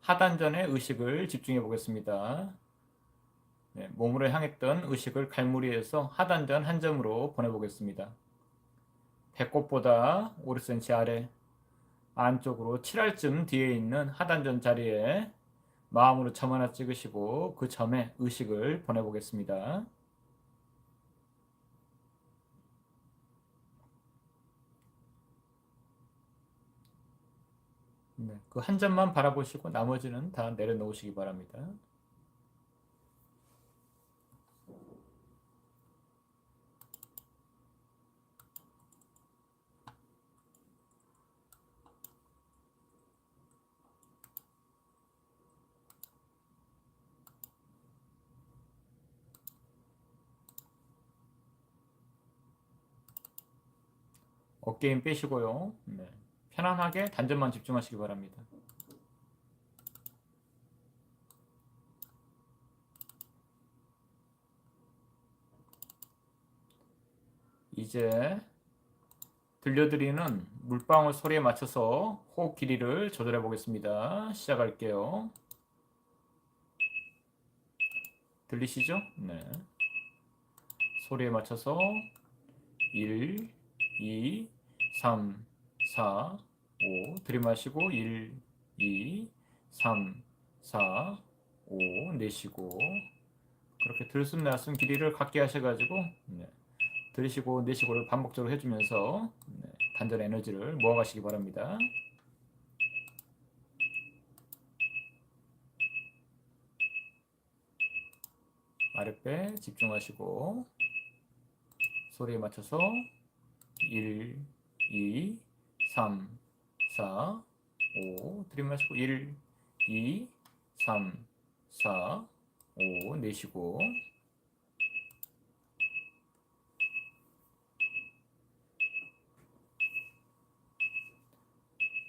하단전의 의식을 집중해 보겠습니다. 네, 몸으로 향했던 의식을 갈무리해서 하단전 한 점으로 보내보겠습니다. 배꼽보다 5cm 아래 안쪽으로 7할쯤 뒤에 있는 하단전 자리에 마음으로 점 하나 찍으시고 그 점에 의식을 보내보겠습니다. 네, 그 한 점만 바라보시고 나머지는 다 내려놓으시기 바랍니다. 어깨 힘 빼시고요. 네. 편안하게 단전만 집중하시기 바랍니다. 이제 들려드리는 물방울 소리에 맞춰서 호흡 길이를 조절해 보겠습니다. 시작할게요. 들리시죠? 네. 소리에 맞춰서 1, 2, 3, 4, 5 들이마시고 1, 2, 3, 4, 5 내쉬고 그렇게 들숨 날숨 길이를 갖게 하셔가지고 네. 들이쉬고 내쉬고를 반복적으로 해주면서 네. 단전 에너지를 모아가시기 바랍니다. 아랫배 집중하시고 소리에 맞춰서 1, 2, 3, 4, 5 들이마시고 1, 2, 3, 4, 5 내쉬고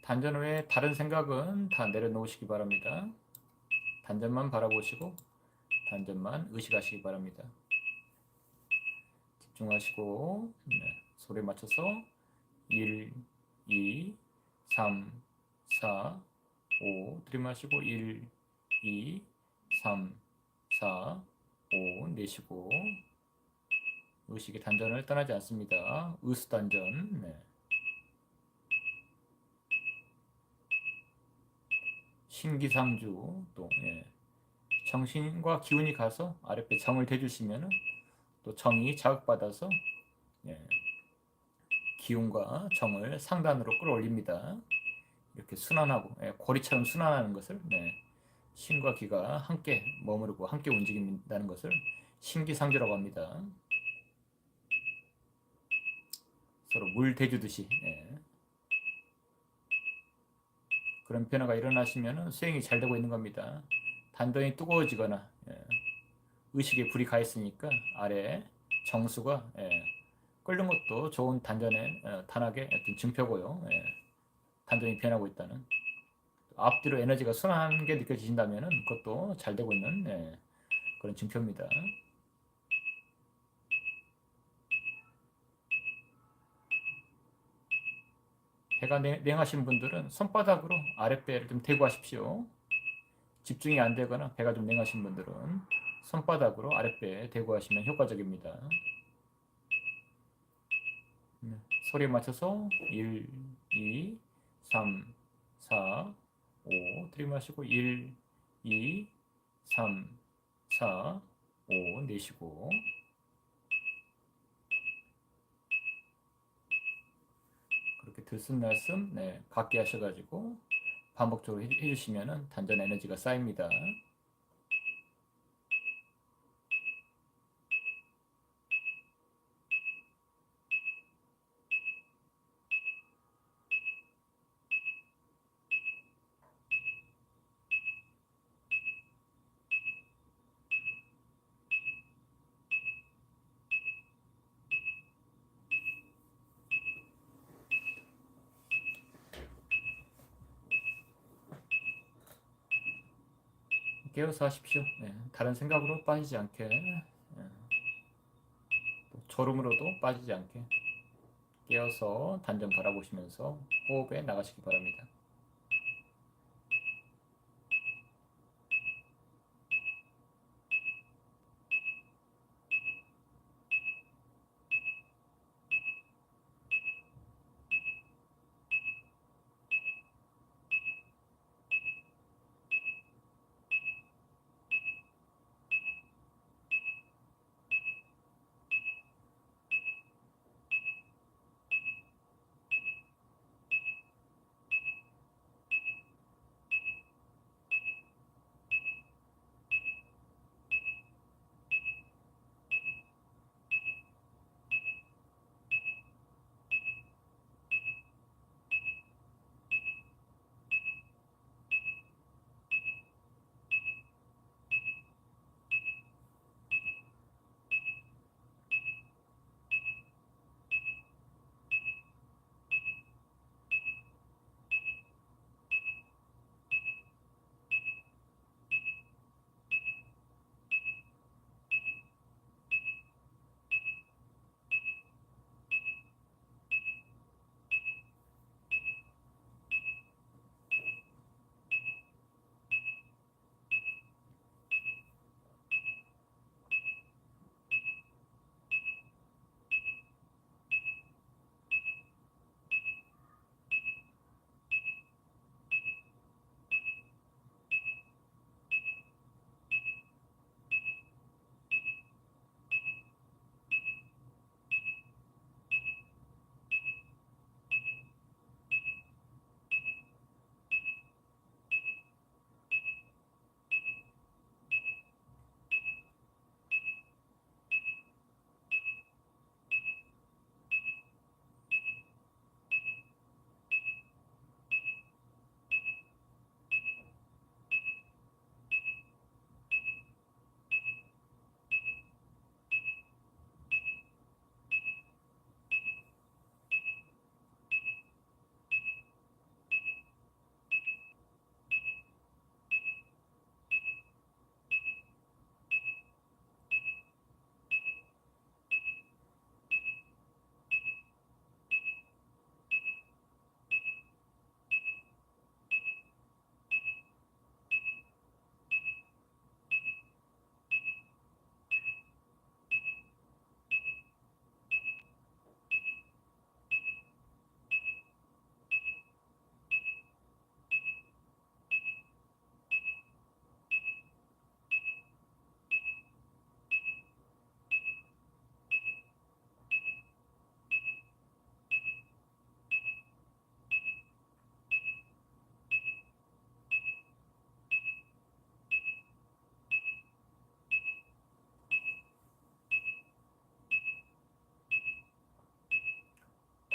단전 후에 다른 생각은 다 내려놓으시기 바랍니다. 단전만 바라보시고 단전만 의식하시기 바랍니다. 집중하시고 네, 소리에 맞춰서 1, 2, 3, 4, 5 들이마시고 1, 2, 3, 4, 5 내쉬고 의식의 단전을 떠나지 않습니다. 의수 단전. 네. 신기상주 또 예. 정신과 기운이 가서 아랫배 정을 대주시면은 또 정이 자극받아서 예. 기운과 정을 상단으로 끌어올립니다. 이렇게 순환하고 예. 고리처럼 순환하는 것을 네. 신과 기가 함께 머무르고 함께 움직인다는 것을 신기상주라고 합니다. 서로 물 대주듯이 예. 그런 변화가 일어나시면 수행이 잘 되고 있는 겁니다. 단전이 뜨거워지거나 예, 의식에 불이 가 있으니까 아래 정수가 예, 끓는 것도 좋은 단전의 예, 단학의 어떤 증표고요. 예, 단전이 변하고 있다는 앞뒤로 에너지가 순환한 게 느껴지신다면 그것도 잘 되고 있는 예, 그런 증표입니다. 배가 냉하신 분들은 손바닥으로 아랫배를 좀 대고 하십시오. 집중이 안 되거나 배가 좀 냉하신 분들은 손바닥으로 아랫배에 대고 하시면 효과적입니다. 네, 소리에 맞춰서 1, 2, 3, 4, 5 들이마시고 1, 2, 3, 4, 5 내쉬고 그렇게 들숨날숨 네, 갖게 하셔가지고 반복적으로 해주시면 단전 에너지가 쌓입니다. 깨어서 하십시오. 네, 다른 생각으로 빠지지 않게 네, 졸음으로도 빠지지 않게 깨어서 단전 바라보시면서 호흡에 나가시기 바랍니다.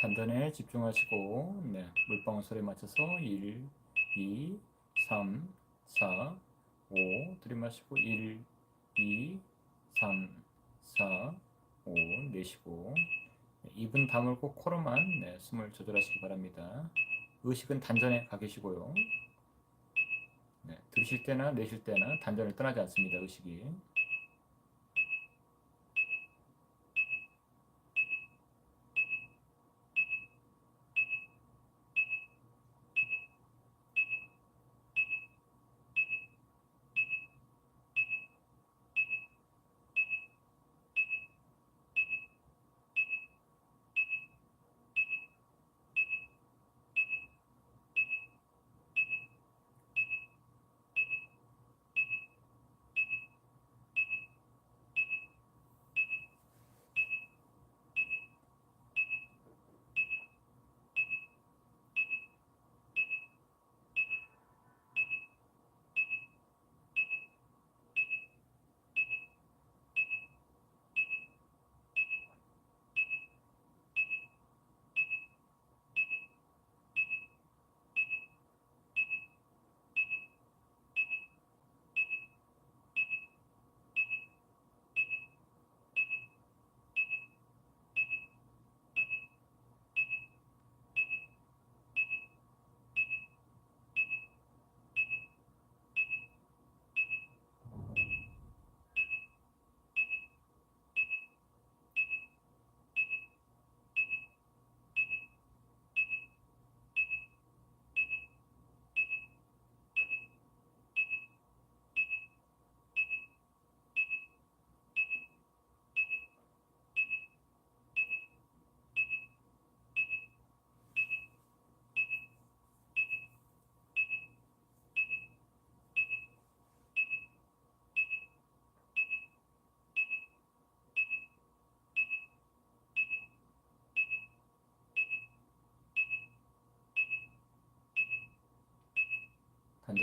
단전에 집중하시고 네, 물방울 소리에 맞춰서 1, 2, 3, 4, 5 들이마시고 1, 2, 3, 4, 5 내쉬고 네, 입은 다물고 코로만 네, 숨을 조절하시기 바랍니다. 의식은 단전에 가 계시고요. 네, 들으실 때나 내쉴 때나 단전을 떠나지 않습니다. 의식이.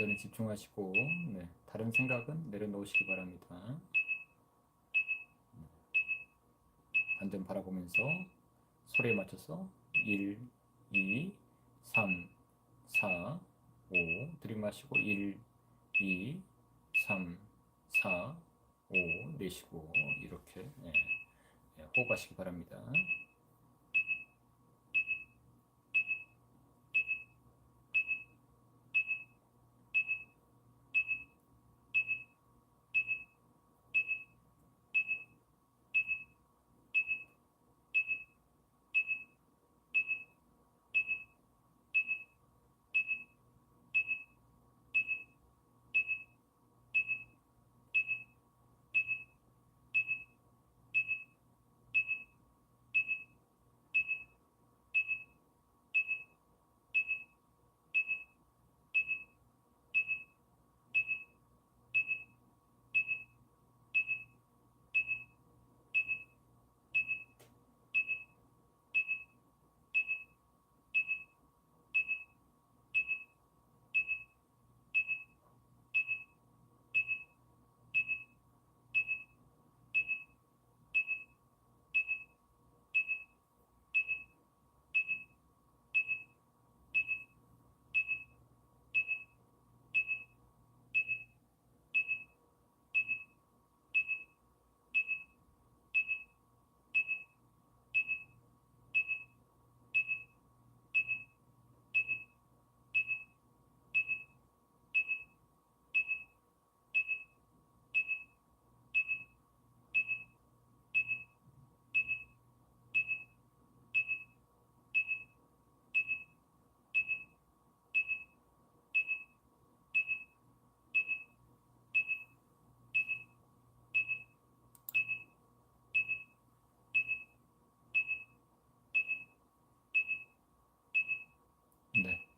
단전에 집중하시고 네, 다른 생각은 내려놓으시기 바랍니다. 단전 바라보면서 소리에 맞춰서 1, 2, 3, 4, 5 들이마시고 1, 2, 3, 4, 5 내쉬고 이렇게 네, 네, 호흡하시기 바랍니다.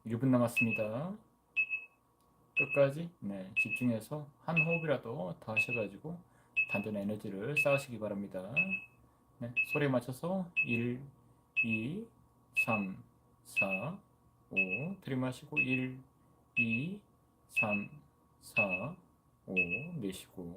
1분 남았습니다. 끝까지 네, 집중해서 한 호흡이라도 더 하셔가지고 단전 에너지를 쌓으시기 바랍니다. 네, 소리에 맞춰서 1, 2, 3, 4, 5 들이마시고 1, 2, 3, 4, 5 내쉬고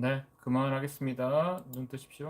네, 그만하겠습니다. 눈 뜨십시오.